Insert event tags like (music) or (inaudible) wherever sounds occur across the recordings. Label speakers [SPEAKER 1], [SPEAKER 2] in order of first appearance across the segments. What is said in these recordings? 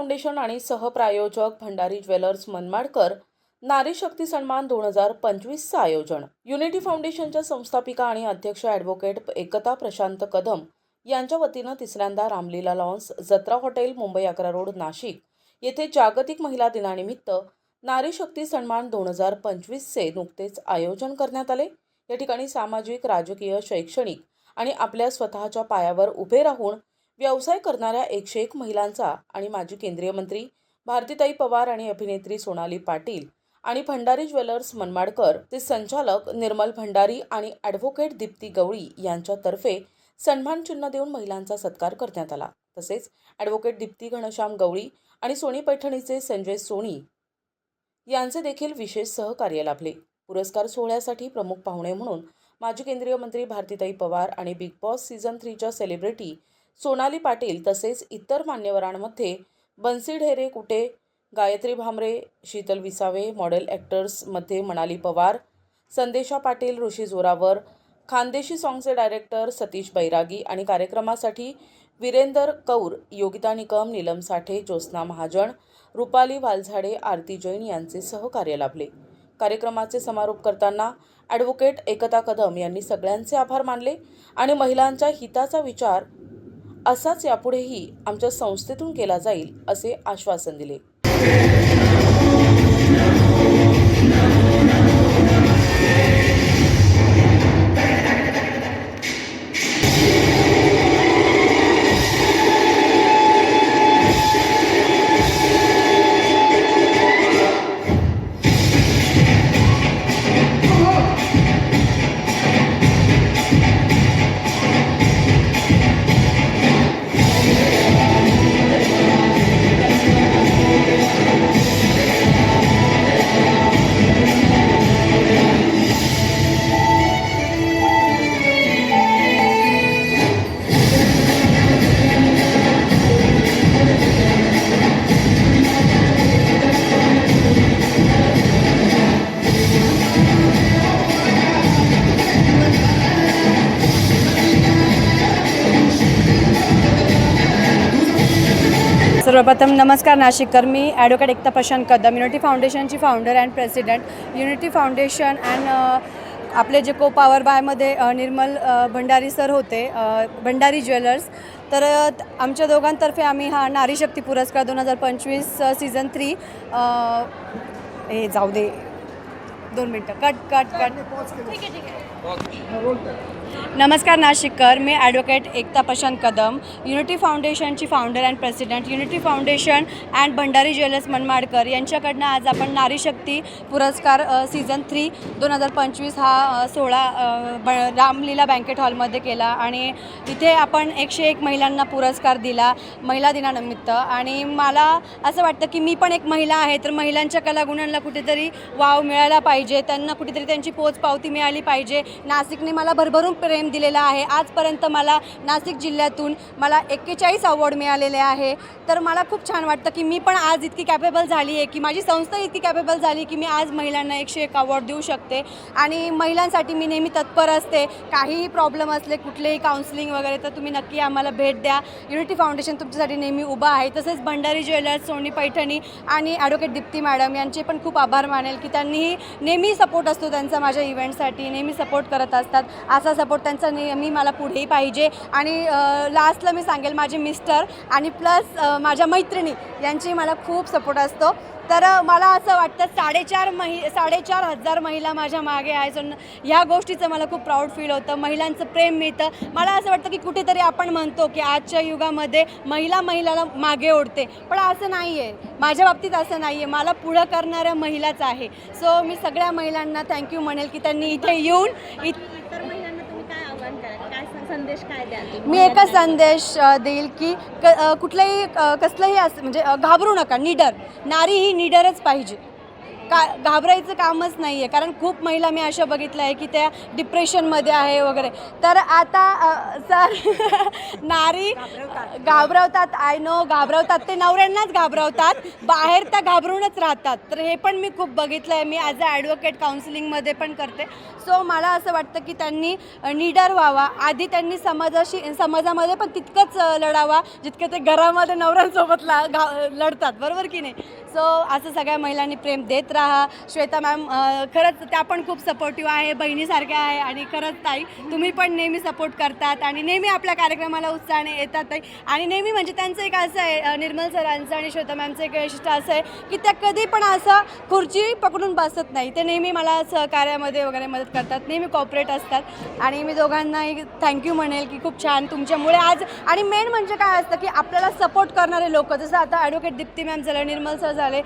[SPEAKER 1] Foundation आणि सहप्रायोजक Bhandari jewellers मनमाडकर नारी शक्ती सन्मान दोन हजार पंचवीसचं आयोजन. युनिटी फाउंडेशनच्या संस्थापिका आणि अध्यक्ष ॲडव्होकेट एकता प्रशांत कदम यांच्या वतीनं तिसऱ्यांदा Ramlila lawns Jatra hotel Mumbai Agra road Nashik येथे जागतिक महिला दिनानिमित्त नारी शक्ती सन्मान दोन हजार पंचवीसचे नुकतेच आयोजन करण्यात आले. या ठिकाणी सामाजिक राजकीय शैक्षणिक आणि आपल्या स्वतःच्या पायावर उभे राहून व्यवसाय करणाऱ्या एकशे एक महिलांचा आणि माजी केंद्रीय मंत्री भारतीताई पवार आणि अभिनेत्री सोनाली पाटील आणि भंडारी ज्वेलर्स मनमाडकर ते संचालक निर्मल भंडारी आणि ॲडव्होकेट दीप्ती गवळी यांच्यातर्फे सन्मान चिन्ह देऊन महिलांचा सत्कार करण्यात आला. तसेच ॲडव्होकेट दीप्ती घनश्याम गवळी आणि सोनी पैठणीचे संजय सोनी यांचे देखील विशेष सहकार्य लाभले. पुरस्कार सोहळ्यासाठी प्रमुख पाहुणे म्हणून माजी केंद्रीय मंत्री भारतीताई पवार आणि बिग बॉस सीझन थ्रीच्या सेलिब्रिटी सोनाली पाटील तसेच इतर मान्यवरांमध्ये बन्सी ढेरे कुटे गायत्री भामरे शीतल विसावे मॉडेल ॲक्टर्समध्ये मनाली पवार संदेशा पाटील ऋषी जोरावर खानदेशी सॉंगचे डायरेक्टर सतीश बैरागी आणि कार्यक्रमासाठी वीरेंदर कौर योगिता निकम नीलम साठे ज्योत्स्ना महाजन रुपाली वालझाडे आरती जैन यांचे सहकार्य लाभले. कार्यक्रमाचे समारोप करताना ॲडव्होकेट एकता कदम यांनी सगळ्यांचे आभार मानले आणि महिलांच्या हिताचा विचार असाच यापुढेही आमच्या संस्थेतून केला जाईल असे आश्वासन दिले.
[SPEAKER 2] सर्वप्रथम नमस्कार नाशिककर मी advocate Ekta Prashant Kadam unity फाउंडेशनची founder and president unity foundation and आपले जे को पॉवर बायमध्ये निर्मल भंडारी सर होते भंडारी ज्वेलर्स. तर आमच्या दोघांतर्फे आम्ही हा नारी शक्ती पुरस्कार दोन हजार पंचवीस सीझन थ्री हे जाऊ दे. दोन मिनटं. Cut cut cut. नमस्कार नाशिककर मी advocate Ekta Prashant Kadam unity फाउंडेशनची founder and president unity foundation and Bhandari jewellers मनमाडकर यांच्याकडनं आज आपण नारी शक्ती पुरस्कार सीझन थ्री दोन हजार पंचवीस हा सोहळा ब रामलीला बँकेट हॉलमध्ये केला आणि इथे आपण एकशे एक महिलांना पुरस्कार दिला महिला दिनानिमित्त. आणि मला असं वाटतं की मी पण एक महिला आहे तर महिलांच्या कलागुणांना कुठेतरी वाव मिळाला पाहिजे त्यांना कुठेतरी त्यांची पोच पावती मिळाली पाहिजे नाशिकने मला भरभरून प्रेम दिलेलं आहे. आजपर्यंत मला नाशिक जिल्ह्यातून मला एक्केचाळीस अवॉर्ड मिळालेले आहे. तर मला खूप छान वाटतं की मी पण आज इतकी कॅपेबल झाली आहे की माझी संस्था इतकी कॅपेबल झाली की मी आज महिलांना एकशे एक अवॉर्ड देऊ शकते. आणि महिलांसाठी मी नेहमी तत्पर असते. काहीही प्रॉब्लेम असले कुठलेही काउन्सिलिंग वगैरे तर तुम्ही नक्की आम्हाला भेट द्या. युनिटी फाउंडेशन तुमच्यासाठी नेहमी उभं आहे. तसेच भंडारी ज्वेलर्स सोनी पैठणी आणि ॲडव्होकेट दीप्ती मॅडम यांचे पण खूप आभार मानेल की त्यांनीही नेहमी सपोर्ट असतो त्यांचा माझ्या इव्हेंटसाठी नेहमी सपोर्ट सपोर्ट करत असतात. असा सपोर्ट त्यांचा नेहमी मला पुढेही पाहिजे. आणि लास्टला मी सांगेल माझे मिस्टर आणि प्लस माझ्या मैत्रिणी यांची मला खूप सपोर्ट असतो. तर मला असं वाटतं साडेचार महि साडेचार हजार महिला माझ्या मागे आहे सो ह्या गोष्टीचं मला खूप प्राऊड फील होतं. महिलांचं प्रेम मिळतं. मला असं वाटतं की कुठेतरी आपण म्हणतो की आजच्या युगामध्ये महिला महिलाला मागे ओढते. पण असं नाही आहे माझ्या बाबतीत असं नाही आहे मला पुढं करणाऱ्या महिलाच आहे. सो मी सगळ्या महिलांना थँक्यू म्हणेल की त्यांनी इथे येऊन इत
[SPEAKER 3] इतर महिलांना तुम्ही काय आव्हान कराल काय स- संदेश काय द्याल
[SPEAKER 2] मी एकच संदेश. देईल की क कुठलंही कसलंही असं म्हणजे घाबरू नका निडर. नारी ही निडरच पाहिजे. का घाबरायचं कामच नाही आहे कारण खूप महिला मी अशा बघितल्या आहे की त्या डिप्रेशनमध्ये आहे वगैरे. तर आता सर (laughs) नारी घाबरवतात. I know घाबरवतात. ते नवऱ्यांनाच घाबरवतात. बाहेर तर घाबरूनच राहतात. तर हे पण मी खूप बघितलं आहे. मी ॲज अ ॲडव्होकेट काउन्सिलिंगमध्ये पण करते. सो मला असं वाटतं की त्यांनी निडर व्हावा. आधी त्यांनी समाजाशी समाजामध्ये पण तितकंच लढावा जितकं ते घरामध्ये नवऱ्यांसोबत ला घा लढतात. बरोबर की नाही? सो असं सगळ्या महिलांनी प्रेम देत राहा. श्वेता मॅम खरंच त्या पण खूप सपोर्टिव्ह आहे बहिणीसारख्या आहे आणि खरंच ताई तुम्ही पण नेहमी सपोर्ट करतात आणि नेहमी आपल्या कार्यक्रमाला उत्साहाने येतात ताई. आणि नेहमी म्हणजे त्यांचं एक असं आहे निर्मल सरांचं आणि श्वेता मॅमचं एक वैशिष्ट्य असं आहे की त्या कधी पण असं खुर्ची पकडून बसत नाही. ते नेहमी मला सहकार्यामध्ये वगैरे मदत करतात नेहमी कॉपरेट असतात. आणि मी दोघांनाही थँक्यू म्हणेल की खूप छान तुमच्यामुळे आज आणि मेन म्हणजे काय असतं की आपल्याला सपोर्ट करणारे लोक जसं आता ॲडव्होकेट दीप्ती मॅम झालं निर्मल सर झाले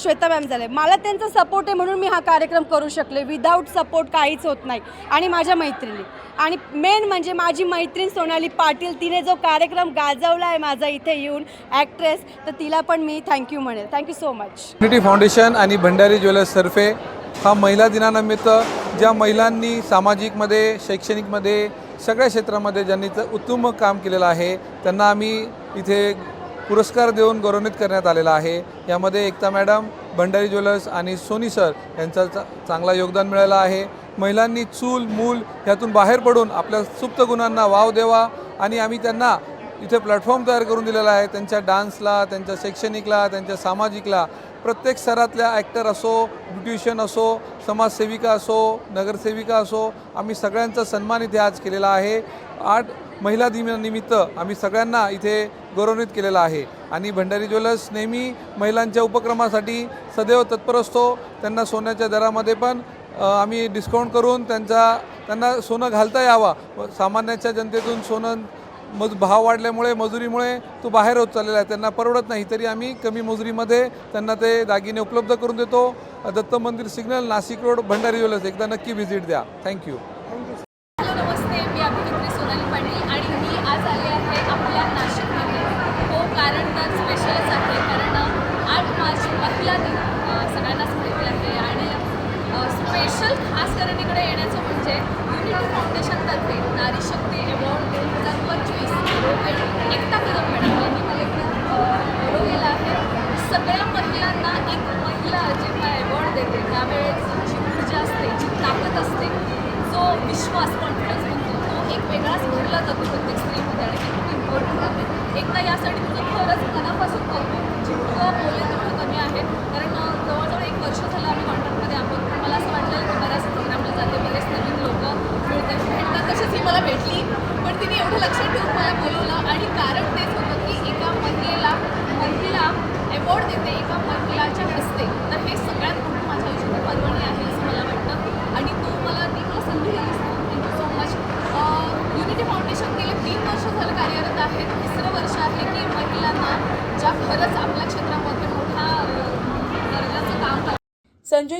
[SPEAKER 2] श्वेता मॅम झाले. मला ते त्यांचा सपोर्ट आहे म्हणून मी हा कार्यक्रम करू शकले. विदाऊट सपोर्ट काहीच होत नाही. आणि माझ्या मैत्रिणी. आणि मेन म्हणजे माझी मैत्रीण सोनाली पाटील तिने जो कार्यक्रम गाजवला आहे माझा इथे येऊन ॲक्ट्रेस तर तिला पण मी थँक्यू म्हणेल. Thank you so much
[SPEAKER 4] unity foundation आणि भंडारी ज्वेलर्स तर्फे हा महिला दिनानिमित्त ज्या महिलांनी सामाजिकमध्ये शैक्षणिकमध्ये सगळ्या क्षेत्रामध्ये ज्यांनी उत्तम काम केलेलं आहे त्यांना आम्ही इथे पुरस्कार देऊन गौरवणित करण्यात आलेला आहे. यामध्ये एकता मॅडम भंडारी ज्वेलर्स आणि सोनी सर यांचा चा चांगला योगदान मिळालं आहे. महिलांनी चूल मूल ह्यातून बाहेर पडून आपल्या सुप्त गुणांना वाव द्यावा आणि आम्ही त्यांना इथे प्लॅटफॉर्म तयार करून दिलेला आहे. त्यांच्या डान्सला त्यांच्या शैक्षणिकला त्यांच्या सामाजिकला प्रत्येक स्तरातल्या ॲक्टर असो ब्युटिशियन असो समाजसेविका असो नगरसेविका असो आम्ही सगळ्यांचा सन्मान इथे आज केलेला आहे. आठ महिला दिनानिमित्त आम्ही सगळ्यांना इथे गौरवित केलेला आहे. आणि भंडारी ज्वेलर्स नेहमी महिलांच्या उपक्रमासाठी सदैव तत्पर असतो. त्यांना सोन्याच्या दरामध्ये पण आम्ही डिस्काउंट करून त्यांचा त्यांना सोनं घालता यावा. व सामान्याच्या जनतेतून सोनं मज भाव वाढल्यामुळे मजुरीमुळे तो बाहेर होत चाललेला आहे. त्यांना परवडत नाही तरी आम्ही कमी मजुरीमध्ये त्यांना ते दागिने उपलब्ध करून देतो. Datta Mandir signal Nashik road Bhandari jewellers एकदा नक्की व्हिजिट द्या. थँक्यू
[SPEAKER 5] हॅलो नमस्ते मी अभिनेत्री सोनाली पाटील आणि मी आज आले आहे आपल्या नाशिकमध्ये हो कारण तर स्पेशलच आहे कारण आठ मार्च महिला दिन अ, सगळ्यांनाच माहिती आहे आणि स्पेशल खास करून इकडे येण्याचं म्हणजे युनिटी फाउंडेशनतर्फे नारी शक्ती अवॉर्ड दोन हजार पंचवीस एकता कदम मॅडम यांनी मला एक अ, बोलवलेलं आहे. सगळ्या महिलांना एक महिला जेव्हा अवॉर्ड देते. त्यावेळेस जी ऊर्जा असते जी ताकद असते जो विश्वास कॉन्फिडन्स म्हणतो तो एक वेगळाच भरला जातो प्रत्येक स्त्रीमध्ये आणि ते खूप इम्पॉर्टंट आहे. एकदा यासाठी तुझं खरंच मनापासून करतो जितकं बोलले तेवढं कमी आहे. कारण जवळजवळ एक वर्ष झालं आम्ही कॉन्टॅक्टमध्ये आपण मला असं वाटलं की बऱ्याच प्रोग्रामला जाते बरेच नवीन लोक मिळतात भेटतात तशीच ही मला भेटली पण तिने एवढं लक्षात ठेवून मला बोलवलं आणि कारण तेच होतं की एका महिलेला महिला अवॉर्ड देते एका महिलाच्या हस्ते तर हे सगळ्यात मोठं माझ्या आयुष्यात पर्वणी आहे असं मला वाटतं आणि तू मला ती मला संधी दिलीस thank you so much unity foundation गेले तीन वर्ष झालं कार्यरत आहे तिसरं वर्ष आहे की महिलांना ज्या खरंच आपल्या क्षेत्रामध्ये मोठा अं, दर्जाचं काम करतात
[SPEAKER 1] संजय